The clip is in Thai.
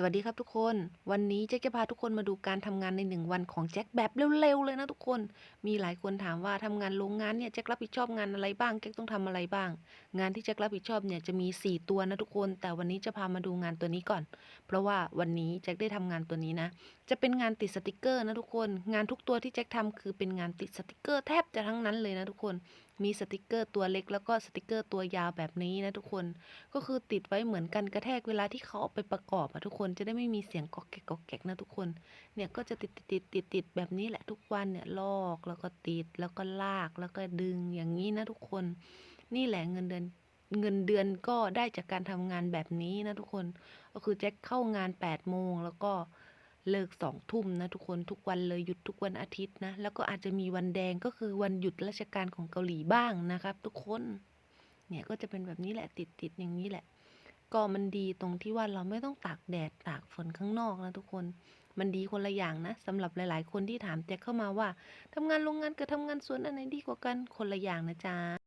สวัสดีครับทุกคน วันนี้แจ็คจะพาทุกคนมาดูการทำงานในหนึ่งวันของแจ็คแบบเร็วๆเลยนะทุกคน มีหลายคนถามว่าทำงานโรงงานเนี่ยแจ็ครับผิดชอบงานอะไรบ้างแจ็คต้องทำอะไรบ้าง งานที่แจ็ครับผิดชอบเนี่ยจะมี 4 ตัวนะทุกคน แต่วันนี้จะพามาดูงานตัวนี้ก่อน เพราะว่าวันนี้แจ็คได้ทำงานตัวนี้นะ จะเป็นงานติดสติกเกอร์นะทุกคน งานทุกตัวที่แจ็คทำคือเป็นงานติดสติกเกอร์แทบจะทั้งนั้นเลยนะทุกคน มีสติกเกอร์ตัวเล็กแล้วก็สติกเกอร์ตัวยาวแบบนี้นะทุกคนก็คือติดไว้เหมือนกันกระแทกเวลาที่เขาเอาไปประกอบอะทุกคนจะได้ไม่มีเสียงกอกแกกกอกแกกนะทุกคนเนี่ยก็จะติดติดติดติดติดแบบนี้แหละทุกวันเนี่ยลอกแล้วก็ติดแล้วก็ลากแล้วก็ดึงอย่างนี้นะทุกคน นี่แหละเงินเดือนเงินเดือนก็ได้จากการทำงานแบบนี้นะทุกคน ก็คือแจ็คเข้างาน8ปดโมงแล้วก็ เลิกสองทุ่มนะทุกคนทุกวันเลยหยุดทุกวันอาทิตย์นะ แล้วก็อาจจะมีวันแดงก็คือวันหยุดราชการของเกาหลีบ้างนะครับ ทุกคนเนี่ยก็จะเป็นแบบนี้แหละติดติดอย่างนี้แหละ ก็มันดีตรงที่ว่าเราไม่ต้องตากแดดตากฝนข้างนอกนะทุกคนมันดีคนละอย่างนะสำหรับหลาย ๆ คนที่ถามแจ็คเข้ามาว่าทำงานโรงงานกับทำงานสวนอันไหนดีกว่ากันคนละอย่างนะจ๊ะ